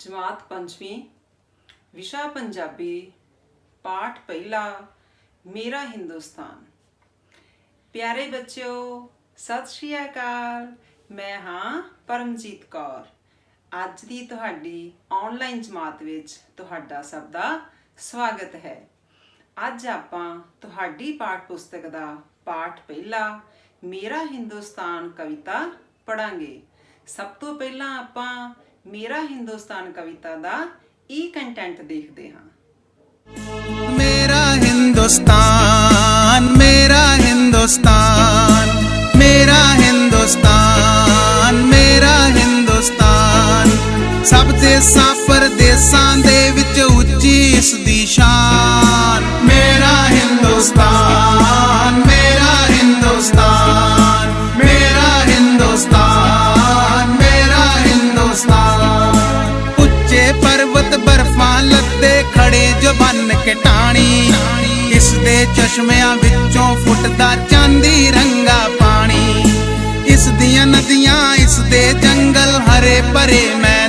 ਜਮਾਤ ਪੰਜਵੀਂ, ਵਿਸ਼ਾ ਪੰਜਾਬੀ, ਪਾਠ ਪਹਿਲਾ, ਮੇਰਾ ਹਿੰਦੁਸਤਾਨ। ਪਿਆਰੇ ਬੱਚਿਓ, ਸਤਿ ਸ਼੍ਰੀ ਅਕਾਲ। ਮੈਂ ਹਾਂ ਪਰਮਜੀਤ ਕੌਰ। ਅੱਜ ਦੀ ਤੁਹਾਡੀ ਆਨਲਾਈਨ ਜਮਾਤ ਵਿੱਚ ਤੁਹਾਡਾ ਸਭ ਦਾ ਸਵਾਗਤ ਹੈ। ਅੱਜ ਆਪਾਂ ਤੁਹਾਡੀ ਪਾਠ ਪੁਸਤਕ ਦਾ ਪਾਠ ਪਹਿਲਾ, ਮੇਰਾ ਹਿੰਦੁਸਤਾਨ ਕਵਿਤਾ ਪੜਾਂਗੇ ਸਭ ਤੋਂ ਪਹਿਲਾਂ ਆਪਾਂ ਮੇਰਾ ਹਿੰਦੁਸਤਾਨ ਕਵਿਤਾ ਦਾ e ਈ ਕੰਟੈਂਟ ਦੇਖਦੇ ਹਾਂ। ਮੇਰਾ ਹਿੰਦੁਸਤਾਨ ਮੇਰਾ ਹਿੰਦੁਸਤਾਨ ਮੇਰਾ ਹਿੰਦੁਸਤਾਨ ਮੇਰਾ ਹਿੰਦੁਸਤਾਨ। ਸਭ ਦੇਸਾਂ, ਪਰਦੇਸਾਂ ਦੇ ਵਿੱਚ ਉੱਚੀ ਇਸ ਦੀ ਸ਼ਾਨ। ਮੇਰਾ ਹਿੰਦੁਸਤਾਨ। ਕੇ ਇਸ ਦੇ ਚਸ਼ਮਿਆਂ ਵਿੱਚੋਂ ਫੁੱਟਦਾ ਚਾਂਦੀ ਰੰਗਾ ਪਾਣੀ। ਇਸ ਦੀਆਂ ਨਦੀਆਂ ਇਸ ਦੇ ਜੰਗਲ ਹਰੇ ਭਰੇ ਮੈਂ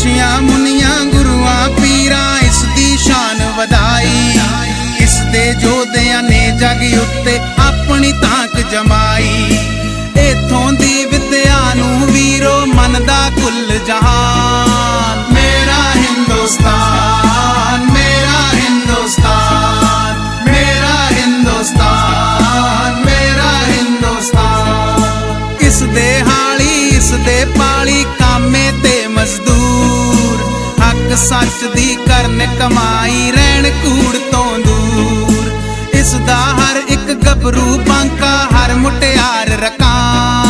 ਹਿੰਦੁਸਤਾਨ ਰਿਸ਼ੀਆਂ ਮੁਨੀਆਂ ਗੁਰੂਆਂ ਪੀਰਾਂ, ਇਸ ਦੀ ਸ਼ਾਨ ਵਧਾਈ। ਇਸ ਦੇ ਯੋਧਿਆਂ ਨੇ ਜਗ ਉੱਤੇ ਆਪਣੀ ਤਾਕ ਜਮਾਈ। ਸੱਚ ਦੀ ਕਰਨ ਕਮਾਈ ਰਹਿਣ ਕੂੜ ਤੋਂ ਦੂਰ। ਇਸ ਦਾ ਹਰ ਇੱਕ ਗੱਭਰੂ, ਬਾਂਕਾ, ਹਰ ਮੁਟਿਆਰ ਰਕਾਂ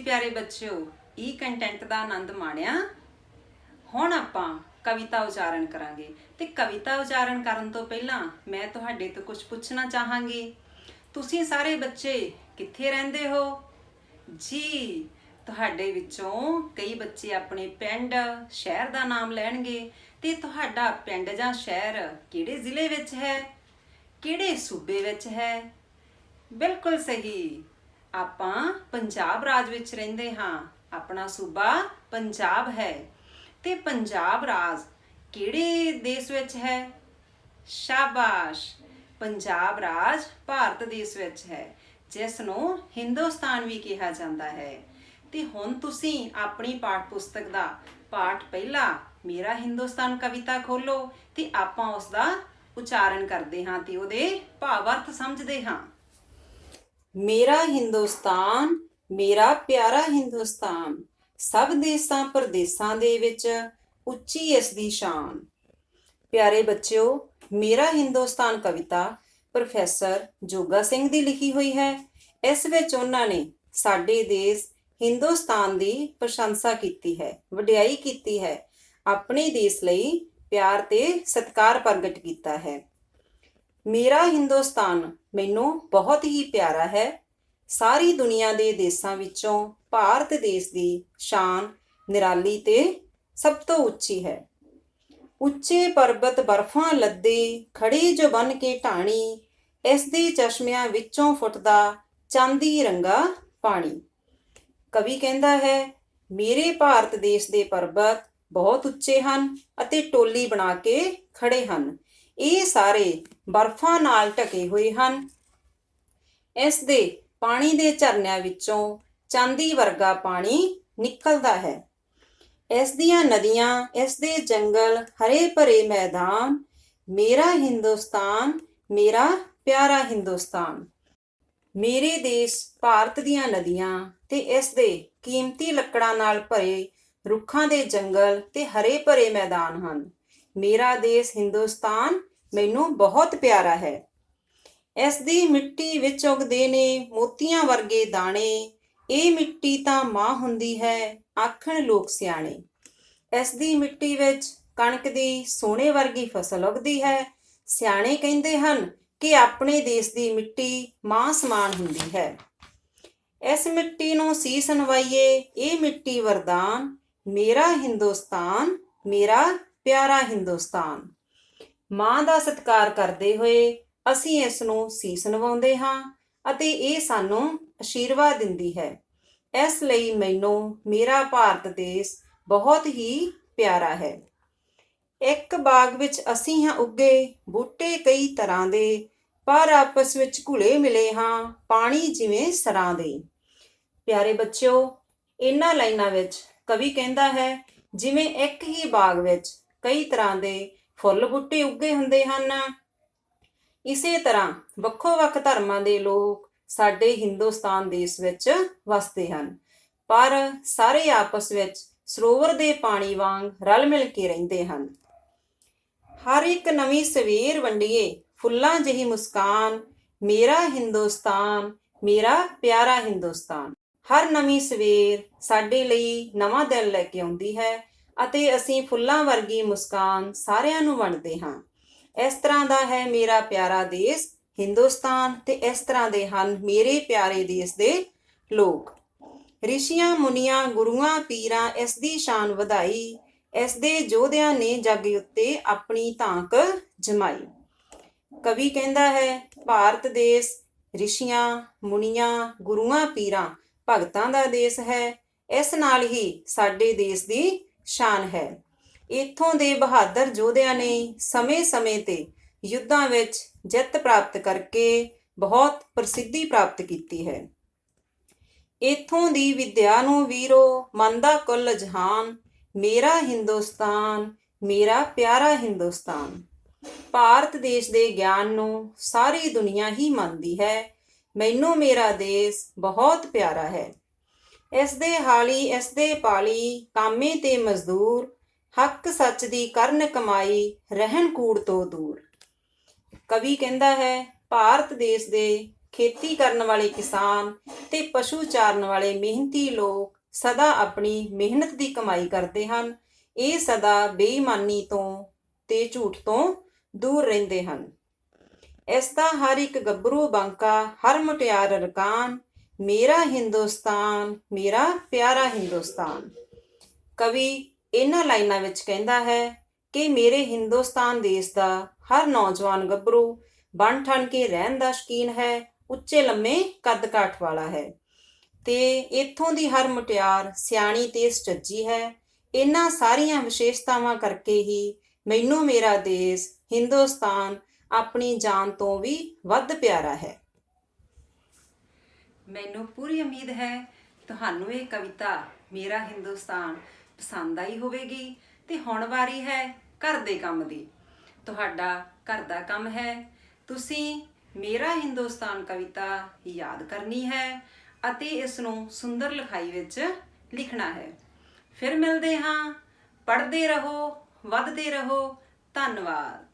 ਹਾਂਜੀ ਪਿਆਰੇ ਬੱਚਿਓ ਈ ਕੰਟੈਂਟ ਦਾ ਆਨੰਦ ਮਾਣਿਆ। ਹੁਣ ਆਪਾਂ ਕਵਿਤਾ ਉਚਾਰਨ ਕਰਾਂਗੇ। ਤੇ ਕਵਿਤਾ ਉਚਾਰਨ ਕਰਨ ਤੋਂ ਪਹਿਲਾਂ ਮੈਂ ਤੁਹਾਡੇ ਤੋਂ ਕੁਝ ਪੁੱਛਣਾ ਚਾਹਾਂਗੀ। ਤੁਸੀਂ ਸਾਰੇ ਬੱਚੇ ਕਿੱਥੇ ਰਹਿੰਦੇ ਹੋ? ਜੀ, ਤੁਹਾਡੇ ਵਿੱਚੋਂ ਕਈ ਬੱਚੇ ਆਪਣੇ ਪਿੰਡ, ਸ਼ਹਿਰ ਦਾ ਨਾਮ ਲੈਣਗੇ। ਤੇ ਤੁਹਾਡਾ ਪਿੰਡ ਜਾਂ ਸ਼ਹਿਰ ਕਿਹੜੇ ਜ਼ਿਲ੍ਹੇ ਵਿੱਚ ਹੈ? ਕਿਹੜੇ ਸੂਬੇ ਵਿੱਚ ਹੈ? ਬਿਲਕੁਲ ਸਹੀ। ਆਪਾਂ ਪੰਜਾਬ ਰਾਜ ਵਿੱਚ ਰਹਿੰਦੇ ਹਾਂ। ਆਪਣਾ ਸੂਬਾ ਪੰਜਾਬ ਹੈ। ਤੇ ਪੰਜਾਬ ਰਾਜ ਕਿਹੜੇ ਦੇਸ਼ ਵਿੱਚ ਹੈ? ਸ਼ਾਬਾਸ਼! ਪੰਜਾਬ ਰਾਜ ਭਾਰਤ ਦੇਸ਼ ਵਿੱਚ ਹੈ, ਜਿਸ ਨੂੰ ਹਿੰਦੁਸਤਾਨ ਵੀ ਕਿਹਾ ਜਾਂਦਾ ਹੈ। ਤੇ ਹੁਣ ਤੁਸੀਂ ਆਪਣੀ ਪਾਠ ਪੁਸਤਕ ਦਾ ਪਾਠ ਪਹਿਲਾ ਮੇਰਾ ਹਿੰਦੁਸਤਾਨ ਕਵਿਤਾ ਖੋਲੋ ਤੇ ਆਪਾਂ ਉਸ ਦਾ ਉਚਾਰਨ ਕਰਦੇ ਹਾਂ ਤੇ ਉਹਦੇ ਭਾਵਾਰਥ ਸਮਝਦੇ ਹਾਂ। ਮੇਰਾ ਹਿੰਦੁਸਤਾਨ, ਮੇਰਾ ਪਿਆਰਾ ਹਿੰਦੁਸਤਾਨ, ਸਭ ਦੇਸਾਂ ਪ੍ਰਦੇਸਾਂ ਦੇ ਵਿੱਚ ਉੱਚੀ ਇਸ ਦੀ ਸ਼ਾਨ। ਪਿਆਰੇ ਬੱਚਿਓ, ਮੇਰਾ ਹਿੰਦੁਸਤਾਨ ਕਵਿਤਾ ਪ੍ਰੋਫੈਸਰ ਜੋਗਾ ਸਿੰਘ ਦੀ ਲਿਖੀ ਹੋਈ ਹੈ। ਇਸ ਵਿੱਚ ਉਹਨਾਂ ਨੇ ਸਾਡੇ ਦੇਸ਼ ਹਿੰਦੁਸਤਾਨ ਦੀ ਪ੍ਰਸ਼ੰਸਾ ਕੀਤੀ ਹੈ, ਵਡਿਆਈ ਕੀਤੀ ਹੈ, ਆਪਣੇ ਦੇਸ਼ ਲਈ ਪਿਆਰ ਤੇ ਸਤਿਕਾਰ ਪ੍ਰਗਟ ਕੀਤਾ ਹੈ। ਮੇਰਾ ਹਿੰਦੁਸਤਾਨ ਮੈਨੂੰ ਬਹੁਤ ਹੀ ਪਿਆਰਾ ਹੈ। ਸਾਰੀ ਦੁਨੀਆ ਦੇ ਦੇਸ਼ਾਂ ਵਿੱਚੋਂ ਭਾਰਤ ਦੇਸ਼ ਦੀ ਸ਼ਾਨ, ਨਿਰਾਲੀ ਤੇ ਸਭ ਤੋਂ ਉੱਚੀ ਹੈ। ਉੱਚੇ ਪਰਬਤ ਬਰਫਾਂ, ਲੱਦੇ ਖੜੇ ਜੋ ਬਨ ਕੇ ਢਾਣੀ, ਇਸ ਦੇ ਚਸ਼ਮਿਆਂ ਵਿੱਚੋਂ ਫੁੱਟਦਾ ਚਾਂਦੀ ਰੰਗਾ ਪਾਣੀ। ਕਵੀ ਕਹਿੰਦਾ ਹੈ, ਮੇਰੇ ਭਾਰਤ ਦੇਸ਼ ਦੇ ਪਰਬਤ ਬਹੁਤ ਉੱਚੇ ਹਨ ਅਤੇ ਟੋਲੀ ਬਣਾ ਕੇ ਖੜੇ ਹਨ। ਇਹ ਸਾਰੇ ਬਰਫਾਂ ਨਾਲ ਢਕੇ ਹੋਏ ਹਨ। ਇਸ ਦੇ ਪਾਣੀ ਦੇ ਝਰਨਿਆਂ ਵਿੱਚੋਂ ਚਾਂਦੀ ਵਰਗਾ ਪਾਣੀ ਨਿਕਲਦਾ ਹੈ। ਇਸ ਦੀਆਂ ਨਦੀਆਂ, ਇਸ ਦੇ ਜੰਗਲ, ਹਰੇ ਭਰੇ ਮੈਦਾਨ, ਮੇਰਾ ਹਿੰਦੁਸਤਾਨ, ਮੇਰਾ ਪਿਆਰਾ ਹਿੰਦੁਸਤਾਨ। ਮੇਰੇ ਦੇਸ਼ ਭਾਰਤ ਦੀਆਂ ਨਦੀਆਂ ਤੇ ਇਸ ਦੇ ਕੀਮਤੀ ਲੱਕੜਾਂ ਨਾਲ ਭਰੇ ਰੁੱਖਾਂ ਦੇ ਜੰਗਲ ਤੇ ਹਰੇ ਭਰੇ ਮੈਦਾਨ ਹਨ। ਮੇਰਾ ਦੇਸ਼ ਹਿੰਦੁਸਤਾਨ ਮੈਨੂੰ ਬਹੁਤ ਪਿਆਰਾ ਹੈ। ਇਸ ਦੀ ਮਿੱਟੀ ਵਿੱਚ ਉਗਦੇ ਨੇ ਮੋਤੀਆਂ ਵਰਗੇ ਦਾਣੇ। ਇਹ ਮਿੱਟੀ ਤਾਂ ਮਾਂ ਹੁੰਦੀ ਹੈ, ਆਖਣ ਲੋਕ ਸਿਆਣੇ। ਇਸ ਦੀ ਮਿੱਟੀ ਵਿੱਚ ਕਣਕ ਦੀ ਸੋਨੇ ਵਰਗੀ ਫਸਲ ਉਗਦੀ ਹੈ। ਸਿਆਣੇ ਕਹਿੰਦੇ ਹਨ ਕਿ ਆਪਣੇ ਦੇਸ਼ ਦੀ ਮਿੱਟੀ ਮਾਂ ਸਮਾਨ ਹੁੰਦੀ ਹੈ। ਇਸ ਮਿੱਟੀ ਨੂੰ ਸੀਸ ਨਵਾਈਏ, ਇਹ ਮਿੱਟੀ ਵਰਦਾਨ, ਮੇਰਾ ਹਿੰਦੁਸਤਾਨ, ਮੇਰਾ ਪਿਆਰਾ ਹਿੰਦੁਸਤਾਨ। ਮਾਂ ਦਾ ਸਤਿਕਾਰ ਕਰਦੇ ਹੋਏ ਅਸੀਂ ਇਸ ਨੂੰ ਸੀਸ ਨਵਾਉਂਦੇ ਹਾਂ ਅਤੇ ਇਹ ਸਾਨੂੰ ਅਸ਼ੀਰਵਾਦ ਦਿੰਦੀ ਹੈ। ਇਸ ਲਈ ਮੈਨੂੰ ਮੇਰਾ ਭਾਰਤ ਦੇਸ਼ ਬਹੁਤ ਹੀ ਪਿਆਰਾ ਹੈ। ਇੱਕ ਬਾਗ ਵਿੱਚ ਅਸੀਂ ਹਾਂ ਉੱਗੇ, ਬੂਟੇ ਕਈ ਤਰ੍ਹਾਂ ਦੇ, ਪਰ ਆਪਸ ਵਿੱਚ ਘੁਲੇ ਮਿਲੇ ਹਾਂ ਪਾਣੀ ਜਿਵੇਂ ਸਰਾਂ ਦੇ। ਪਿਆਰੇ ਬੱਚਿਓ, ਇਹਨਾਂ ਲਾਈਨਾਂ ਵਿੱਚ ਕਵੀ ਕਹਿੰਦਾ ਹੈ, ਜਿਵੇਂ ਇੱਕ ਹੀ ਬਾਗ ਵਿੱਚ ਕਈ ਤਰ੍ਹਾਂ ਦੇ ਫੁੱਲ ਬੂਟੇ ਉੱਗੇ ਹੁੰਦੇ ਹਨ। ਇਸੇ ਤਰ੍ਹਾਂ ਵੱਖੋ-ਵੱਖ ਧਰਮਾਂ ਦੇ ਲੋਕ ਸਾਡੇ ਹਿੰਦੁਸਤਾਨ ਦੇਸ਼ ਵਿੱਚ ਵਸਦੇ ਹਨ। ਪਰ ਸਾਰੇ ਆਪਸ ਵਿੱਚ ਸਰੋਵਰ ਦੇ ਪਾਣੀ ਵਾਂਗ ਰਲ ਮਿਲ ਕੇ ਰਹਿੰਦੇ ਹਨ। ਹਰ ਇੱਕ ਨਵੀਂ ਸਵੇਰ ਵੰਡੀਏ, ਫੁੱਲਾਂ ਜਿਹੀ ਮੁਸਕਾਨ, ਮੇਰਾ ਹਿੰਦੁਸਤਾਨ, ਮੇਰਾ ਪਿਆਰਾ ਹਿੰਦੁਸਤਾਨ। ਹਰ ਨਵੀਂ ਸਵੇਰ ਸਾਡੇ ਲਈ ਨਵਾਂ ਦਿਨ ਲੈ ਕੇ ਆਉਂਦੀ ਹੈ। ਅਤੇ ਅਸੀਂ ਫੁੱਲਾਂ ਵਰਗੀ ਮੁਸਕਾਨ ਸਾਰਿਆਂ ਨੂੰ ਵੰਡਦੇ ਹਾਂ। ਇਸ ਤਰ੍ਹਾਂ ਦਾ ਹੈ ਮੇਰਾ ਪਿਆਰਾ ਦੇਸ਼ ਹਿੰਦੁਸਤਾਨ ਤੇ ਇਸ ਤਰ੍ਹਾਂ ਦੇ ਹਨ ਮੇਰੇ ਪਿਆਰੇ ਦੇਸ਼ ਦੇ ਲੋਕ। ਰਿਸ਼ੀਆਂ, ਮੁਨੀਆਂ, ਗੁਰੂਆਂ, ਪੀਰਾਂ, ਇਸ ਦੀ ਸ਼ਾਨ ਵਧਾਈ, ਇਸ ਦੇ ਯੋਧਿਆਂ ਨੇ ਜੱਗ ਉੱਤੇ ਆਪਣੀ ਧਾਕ ਜਮਾਈ। ਕਵੀ ਕਹਿੰਦਾ ਹੈ, ਭਾਰਤ ਦੇਸ਼ ਰਿਸ਼ੀਆਂ, ਮੁਨੀਆਂ, ਗੁਰੂਆਂ, ਪੀਰਾਂ ਭਗਤਾਂ ਦਾ ਦੇਸ਼ ਹੈ। ਇਸ ਨਾਲ ਹੀ ਸਾਡੇ ਦੇਸ਼ ਦੀ ਸ਼ਾਨ ਹੈ। ਇੱਥੋਂ ਦੇ ਬਹਾਦਰ ਯੋਧਿਆਂ ਨੇ ਸਮੇਂ-ਸਮੇਂ ਤੇ ਯੁੱਧਾਂ ਵਿੱਚ ਜਿੱਤ ਪ੍ਰਾਪਤ ਕਰਕੇ ਬਹੁਤ ਪ੍ਰਸਿੱਧੀ ਪ੍ਰਾਪਤ ਕੀਤੀ ਹੈ। ਇੱਥੋਂ ਦੀ ਵਿਦਿਆ ਨੂੰ ਵੀਰੋ, ਮੰਨਦਾ ਕੁੱਲ ਜਹਾਨ, ਮੇਰਾ ਹਿੰਦੁਸਤਾਨ, ਮੇਰਾ ਪਿਆਰਾ ਹਿੰਦੁਸਤਾਨ। ਭਾਰਤ ਦੇਸ਼ ਦੇ ਗਿਆਨ ਨੂੰ ਸਾਰੀ ਦੁਨੀਆ ਹੀ ਮੰਨਦੀ ਹੈ। ਮੈਨੂੰ ਮੇਰਾ ਦੇਸ਼ ਬਹੁਤ ਪਿਆਰਾ ਹੈ। ਇਸ ਦੇ ਹਾਲੀ, ਇਸ ਦੇ ਪਾਲੀ, ਕਾਮੇ ਤੇ ਮਜ਼ਦੂਰ, ਹੱਕ ਸੱਚ ਦੀ ਕਰਨ ਕਮਾਈ, ਰਹਿਣ ਕੂੜ ਤੋਂ ਦੂਰ। ਕਵੀ ਕਹਿੰਦਾ ਹੈ, ਭਾਰਤ ਦੇਸ਼ ਦੇ ਖੇਤੀ ਕਰਨ ਵਾਲੇ ਕਿਸਾਨ ਤੇ ਪਸ਼ੂ ਚਾਰਨ ਵਾਲੇ ਮਿਹਨਤੀ ਲੋਕ ਸਦਾ ਆਪਣੀ ਮਿਹਨਤ ਦੀ ਕਮਾਈ ਕਰਦੇ ਹਨ। ਇਹ ਸਦਾ ਬੇਈਮਾਨੀ ਤੋਂ ਤੇ ਝੂਠ ਤੋਂ ਦੂਰ ਰਹਿੰਦੇ ਹਨ। ਇਸ ਦਾ ਹਰ ਇੱਕ ਗੱਭਰੂ, ਬਾਂਕਾ, ਹਰ ਮੁਟਿਆਰ, ਰਕਾਨ ਮੇਰਾ ਹਿੰਦੁਸਤਾਨ, ਮੇਰਾ ਪਿਆਰਾ ਹਿੰਦੁਸਤਾਨ। ਕਵੀ ਇਹਨਾਂ ਲਾਈਨਾਂ ਵਿੱਚ ਕਹਿੰਦਾ ਹੈ ਕਿ ਮੇਰੇ ਹਿੰਦੁਸਤਾਨ ਦੇਸ਼ ਦਾ ਹਰ ਨੌਜਵਾਨ ਗੱਭਰੂ ਬਣ ਠਣ ਕੇ ਰਹਿਣ ਦਾ ਸ਼ਕੀਨ ਹੈ, ਉੱਚੇ ਲੰਮੇ ਕੱਦ ਕਾਠ ਵਾਲਾ ਹੈ। ਤੇ ਇੱਥੋਂ ਦੀ ਹਰ ਮੁਟਿਆਰ ਸਿਆਣੀ ਤੇ ਸੱਚੀ ਹੈ। ਇਹਨਾਂ ਸਾਰੀਆਂ ਵਿਸ਼ੇਸ਼ਤਾਵਾਂ ਕਰਕੇ ਹੀ ਮੈਨੂੰ ਮੇਰਾ ਦੇਸ਼ ਹਿੰਦੁਸਤਾਨ ਆਪਣੀ ਜਾਨ ਤੋਂ ਵੀ ਵੱਧ ਪਿਆਰਾ ਹੈ। ਮੈਨੂੰ ਪੂਰੀ ਉਮੀਦ ਹੈ ਤੁਹਾਨੂੰ ਇਹ ਕਵਿਤਾ ਮੇਰਾ ਹਿੰਦੁਸਤਾਨ ਪਸੰਦ ਆਈ ਹੋਵੇਗੀ ਤੇ ਹੁਣ ਵਾਰੀ ਹੈ ਘਰ ਦੇ ਕੰਮ ਦੀ। ਤੁਹਾਡਾ ਘਰ ਦਾ ਕੰਮ ਹੈ। ਤੁਸੀਂ ਮੇਰਾ ਹਿੰਦੁਸਤਾਨ ਕਵਿਤਾ ਯਾਦ ਕਰਨੀ ਹੈ ਅਤੇ ਇਸ ਨੂੰ ਸੁੰਦਰ ਲਿਖਾਈ ਵਿੱਚ ਲਿਖਣਾ ਹੈ। ਫਿਰ ਮਿਲਦੇ ਹਾਂ, ਪੜ੍ਹਦੇ ਰਹੋ, ਵੱਧਦੇ ਰਹੋ। ਧੰਨਵਾਦ।